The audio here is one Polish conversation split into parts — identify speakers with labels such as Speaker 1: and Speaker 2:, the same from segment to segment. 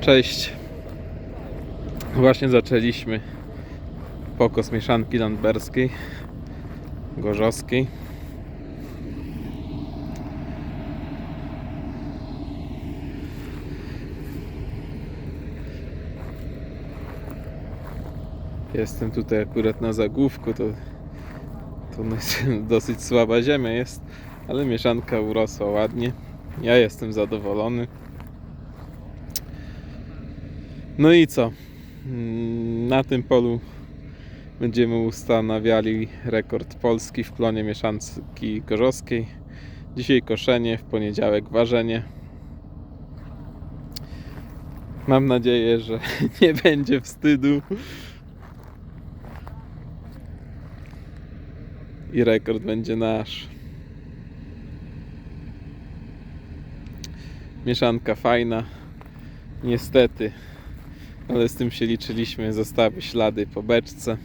Speaker 1: Cześć. Właśnie zaczęliśmy pokos mieszanki landberskiej, gorzowskiej. Jestem tutaj akurat na zagłówku, to, to dosyć słaba ziemia jest, ale mieszanka urosła ładnie. Ja jestem zadowolony. No i co? Mm, Na tym polu będziemy ustanawiali rekord Polski w klonie mieszanki gorzowskiej. Dzisiaj koszenie, w poniedziałek ważenie. Mam nadzieję, że nie będzie wstydu. I rekord będzie nasz. Mieszanka fajna. Niestety, ale z tym się liczyliśmy, zostały ślady po beczce.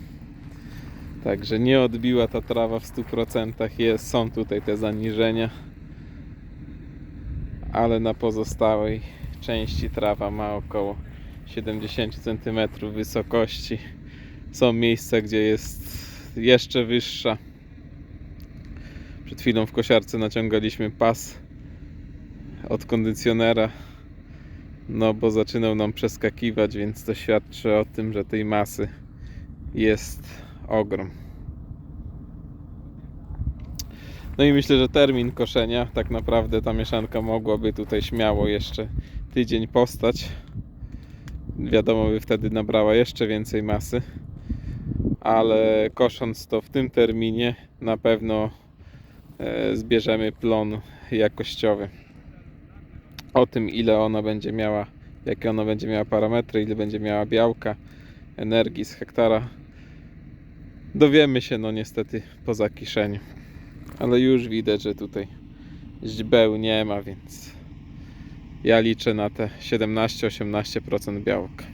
Speaker 1: Także nie odbiła ta trawa w 100%. Jest, są tutaj te zaniżenia. Ale na pozostałej części trawa ma około 70 cm wysokości. Są miejsca, gdzie jest jeszcze wyższa. Przed chwilą w kosiarce naciągaliśmy pas od kondycjonera no bo zaczynał nam przeskakiwać, więc to świadczy o tym, że tej masy jest ogrom. No i myślę, że termin koszenia, tak naprawdę ta mieszanka mogłaby tutaj śmiało jeszcze tydzień postać. Wiadomo, by wtedy nabrała jeszcze więcej masy, ale kosząc to w tym terminie, na pewno e, zbierzemy plon jakościowy o tym, ile ona będzie miała, jakie ona będzie miała parametry, ile będzie miała białka, energii z hektara. Dowiemy się, no niestety, po zakiszeniu. Ale już widać, że tutaj źdźbeł nie ma, więc ja liczę na te 17-18% białka.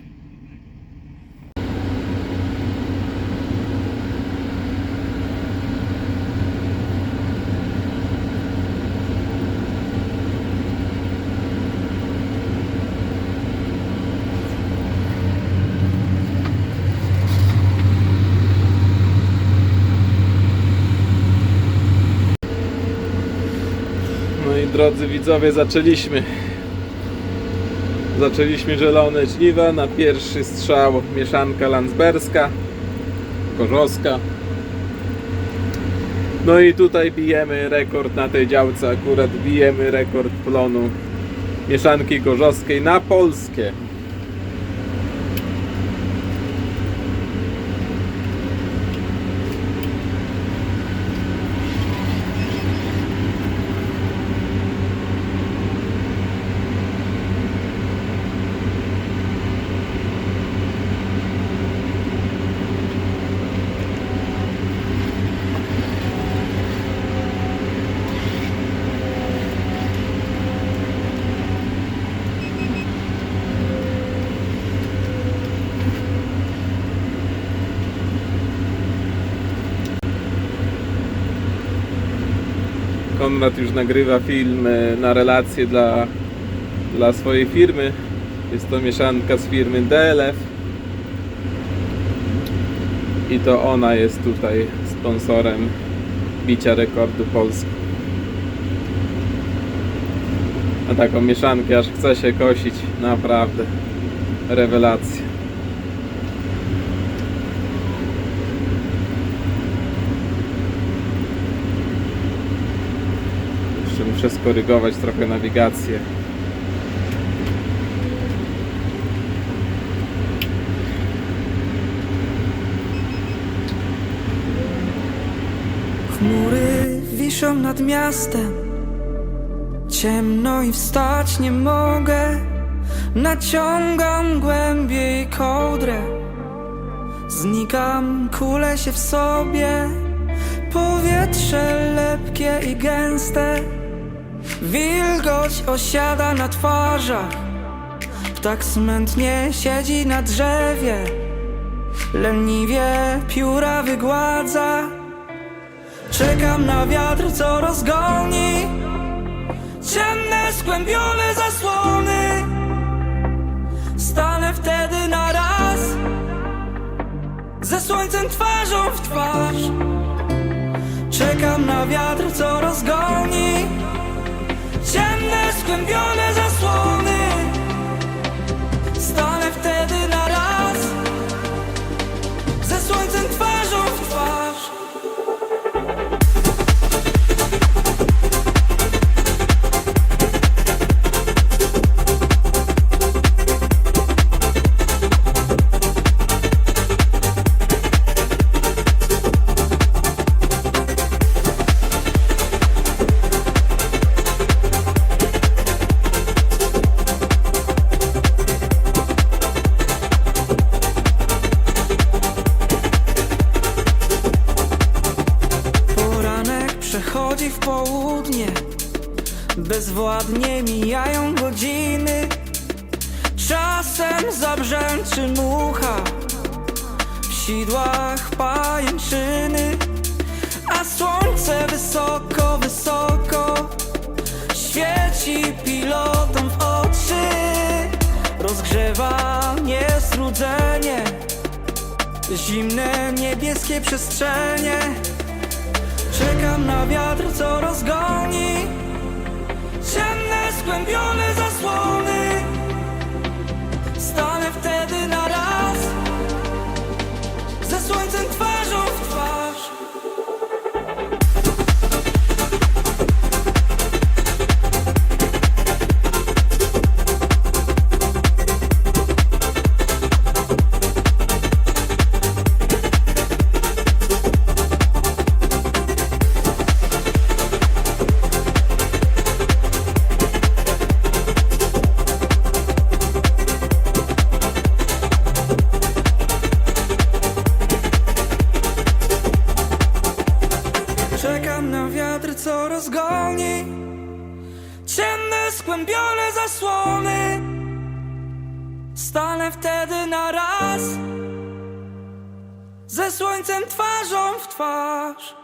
Speaker 1: No i drodzy widzowie, zaczęliśmy. Zaczęliśmy zielone żniwa na pierwszy strzał mieszanka landsberska, gorzowska. No i tutaj bijemy rekord na tej działce, akurat bijemy rekord plonu mieszanki gorzowskiej na polskie. Konrad już nagrywa film e, na relację dla, dla swojej firmy. Jest to mieszanka z firmy DLF. I to ona jest tutaj sponsorem bicia rekordu Polski. A taką mieszankę aż chce się kosić. Naprawdę. Rewelacja. Jeszcze muszę skorygować trochę nawigację.
Speaker 2: Chmury wiszą nad miastem. Ciemno i wstać nie mogę. Naciągam głębiej kołdrę. Znikam, kulę się w sobie. Powietrze lepkie i gęste Wilgoć osiada na twarzach Tak smętnie siedzi na drzewie. Leniwie pióra wygładza Czekam na wiatr, co rozgoni Ciemne, skłębione zasłony. Stanę wtedy na raz Ze słońcem twarzą w twarz. Czekam na wiatr, co rozgoni ciemne, skłębione przechodzi w południe. Bezwładnie mijają godziny. Czasem zabrzęczy mucha. W sidłach pajęczyny. A słońce wysoko, wysoko Świeci pilotom w oczy. Rozgrzewa niestrudzenie Zimne niebieskie przestrzenie Czekam na wiatr, co rozgoni Ciemne, skłębione zasłony. Stanę wtedy na raz Ze słońcem twarzą rozgoni Ciemne, skłębione zasłony. Stanę wtedy na raz Ze słońcem twarzą w twarz